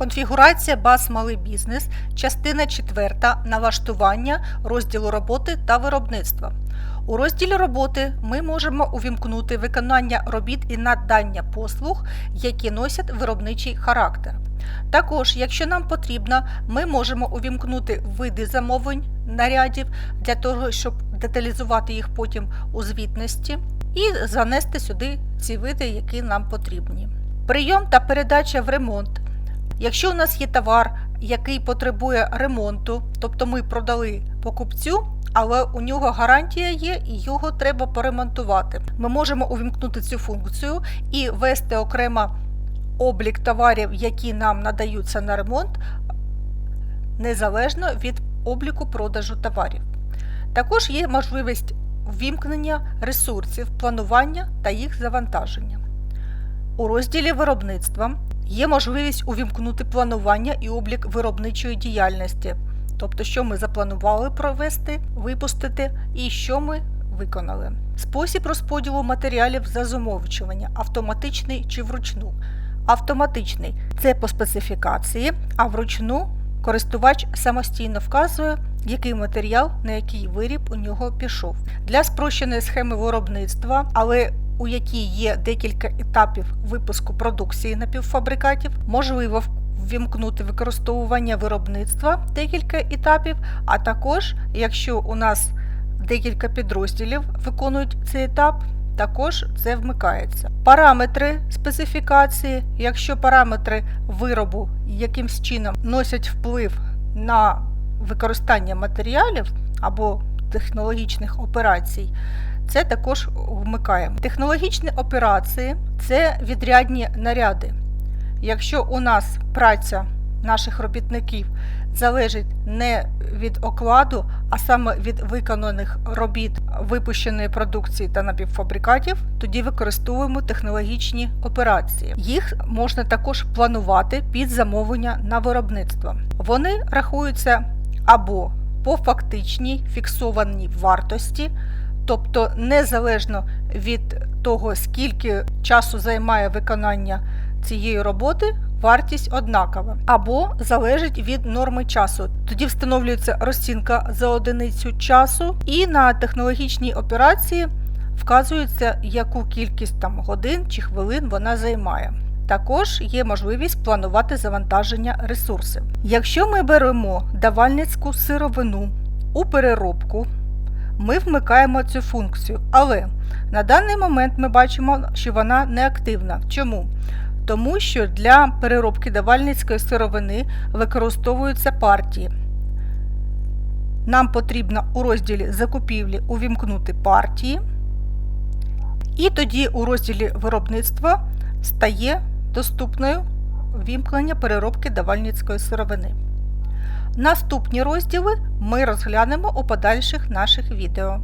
Конфігурація баз малий бізнес, частина 4. Налаштування розділу роботи та виробництва. У розділі роботи ми можемо увімкнути виконання робіт і надання послуг, які носять виробничий характер. Також, якщо нам потрібно, ми можемо увімкнути види замовлень нарядів для того, щоб деталізувати їх потім у звітності, і занести сюди ці види, які нам потрібні. Прийом та передача в ремонт. Якщо у нас є товар, який потребує ремонту, тобто ми продали покупцю, але у нього гарантія є і його треба поремонтувати. Ми можемо увімкнути цю функцію і вести окремо облік товарів, які нам надаються на ремонт, незалежно від обліку продажу товарів. Також є можливість ввімкнення ресурсів, планування та їх завантаження. У розділі виробництва є можливість увімкнути планування і облік виробничої діяльності, тобто, що ми запланували провести, випустити і що ми виконали. Спосіб розподілу матеріалів за замовчування автоматичний чи вручну. Автоматичний це по специфікації, а вручну користувач самостійно вказує, який матеріал на який виріб у нього пішов. Для спрощеної схеми виробництва, але у якій є декілька етапів випуску продукції напівфабрикатів, можливо ввімкнути використовування виробництва декілька етапів, а також, якщо у нас декілька підрозділів виконують цей етап, також це вмикається. Параметри специфікації, якщо параметри виробу якимсь чином носять вплив на використання матеріалів або технологічних операцій, це також вмикаємо. Технологічні операції це відрядні наряди. Якщо у нас праця наших робітників залежить не від окладу, а саме від виконаних робіт випущеної продукції та напівфабрикатів, тоді використовуємо технологічні операції. Їх можна також планувати під замовлення на виробництво. Вони рахуються або по фактичній фіксованій вартості, тобто незалежно від того, скільки часу займає виконання цієї роботи, вартість однакова, або залежить від норми часу. Тоді встановлюється розцінка за одиницю часу, і на технологічній операції вказується, яку кількість там годин чи хвилин вона займає. Також є можливість планувати завантаження ресурсів. Якщо ми беремо давальницьку сировину у переробку, ми вмикаємо цю функцію, але на даний момент ми бачимо, що вона неактивна. Чому? Тому що для переробки давальницької сировини використовуються партії. Нам потрібно у розділі закупівлі увімкнути партії, і тоді у розділі виробництва стає доступною вімкнення переробки давальницької сировини. Наступні розділи ми розглянемо у подальших наших відео.